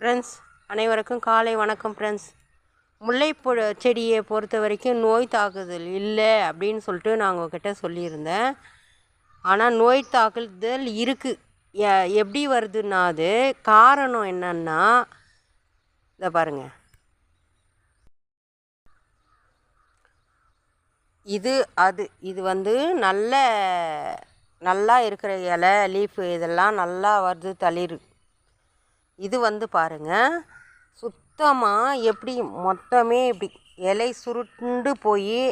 Friends அனைவருக்கும் காலை வணக்கம் ஃப்ரெண்ட்ஸ் முல்லைப்பூ செடியை பொறுத்த வரைக்கும் நோய் தாக்குதல் இல்லை அப்படின்னு சொல்லிட்டு நான் உங்ககிட்ட சொல்லியிருந்தேன். ஆனால் நோய் தாக்குதல் இருக்குது எப்படி வருதுன்னா அது காரணம் என்னன்னா இதை பாருங்கள் இது அது இது வந்து நல்ல நல்லா இருக்கிற இலை லீஃபு இதெல்லாம் நல்லா வருது தளிர். இது வந்து பாருங்கள் சுத்தமாக எப்படி மொத்தமே இப்படி இலை சுருண்டு போய்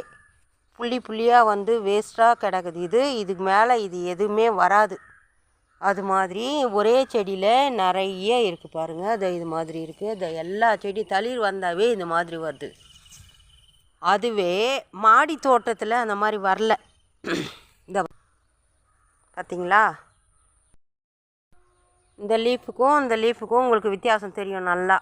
புள்ளி புள்ளியாக வந்து வேஸ்ட்டாக கிடக்குது. இது இதுக்கு மேலே இது எதுவுமே வராது. அது மாதிரி ஒரே செடியில் நிறைய இருக்குது பாருங்கள் அது இது மாதிரி இருக்குது அது எல்லா செடி தளிர் வந்தாவே இந்த மாதிரி வருது. அதுவே மாடி தோட்டத்தில் அந்த மாதிரி வரல. இந்த பார்த்தீங்களா இந்த லீஃபுக்கும் இந்த லீஃபுக்கும் உங்களுக்கு வித்தியாசம் தெரியும் நல்லா.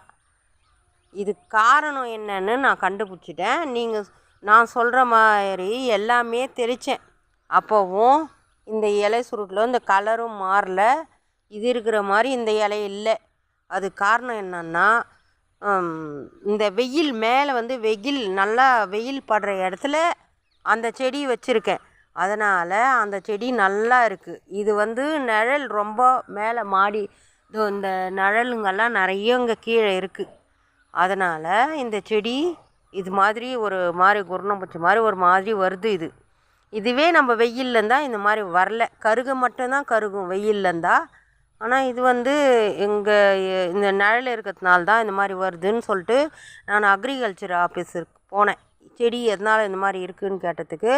இது காரணம் என்னன்னு நான் கண்டுபிடிச்சிட்டேன். நீங்கள் நான் சொல்கிற மாதிரி எல்லாமே தெரித்தேன் அப்போவும் இந்த இலை சுருட்டில் இந்த கலரும் மாறல. இது இருக்கிற மாதிரி இந்த இலை இல்லை. அது காரணம் என்னன்னா இந்த வெயில் மேலே வந்து வெயில் நல்லா வெயில் படுற இடத்துல அந்த செடி வச்சுருக்கேன். அதனால் அந்த செடி நல்லா இருக்குது இது வந்து நிழல் ரொம்ப மேலே மாடி இதோ இந்த நிழலுங்கெல்லாம் நிறைய இங்கே கீழே இருக்குது அதனால் இந்த செடி இது மாதிரி ஒரு மாதிரி குருணம்பூச்சி மாதிரி ஒரு மாதிரி வருது இது. இதுவே நம்ம வெயில்ல இருந்தால் இந்த மாதிரி வரல. கருக மட்டும்தான் கருகும் வெயில்ல இருந்தால் ஆனால் இது வந்து எங்கள் இந்த நிழல் இருக்கிறதுனால தான் இந்த மாதிரி வருதுன்னு சொல்லிட்டு நான் அக்ரிகல்ச்சர் ஆஃபீஸருக்கு போனேன். செடி எதனால் இந்த மாதிரி இருக்குதுன்னு கேட்டதுக்கு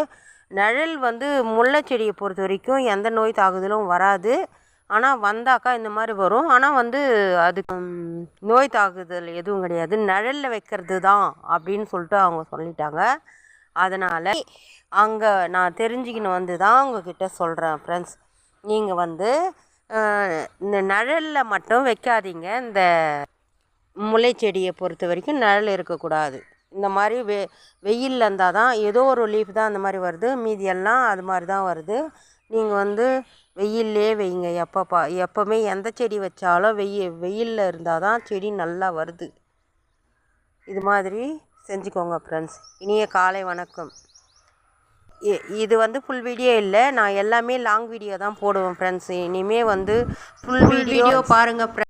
நிழல் வந்து முல்லை செடியை பொறுத்த வரைக்கும் எந்த நோய் தாக்குதலும் வராது. ஆனால் வந்தாக்கா இந்த மாதிரி வரும். ஆனால் வந்து அதுக்கு நோய் தாக்குதல் எதுவும் கிடையாது. நிழலில் வைக்கிறது தான் அப்படின்னு சொல்லிட்டு அவங்க சொல்லிட்டாங்க. அதனால் அங்கே நான் தெரிஞ்சுக்கின்னு வந்து தான் உங்ககிட்ட சொல்கிறேன் ஃப்ரெண்ட்ஸ் நீங்கள் வந்து இந்த நிழலில் மட்டும் வைக்காதீங்க. இந்த முல்லை செடியை பொறுத்த வரைக்கும் நிழல் இருக்கக்கூடாது. இந்த மாதிரி வெ வெயிலில் இருந்தால் தான் ஏதோ ஒரு லீஃப் தான் அந்த மாதிரி வருது. மீதி எல்லாம் அது மாதிரி தான் வருது. நீங்கள் வந்து வெயில்லே வைங்க. எப்போ எப்போவுமே எந்த செடி வச்சாலும் வெயி வெயிலில் இருந்தால் தான் செடி நல்லா வருது. இது மாதிரி செஞ்சுக்கோங்க ஃப்ரெண்ட்ஸ் இனிய காலை வணக்கம். இது வந்து ஃபுல் வீடியோ இல்லை. நான் எல்லாமே லாங் வீடியோ தான் போடுவேன் ஃப்ரெண்ட்ஸ் இனிமேல் வந்து ஃபுல் வீடியோ பாருங்கள்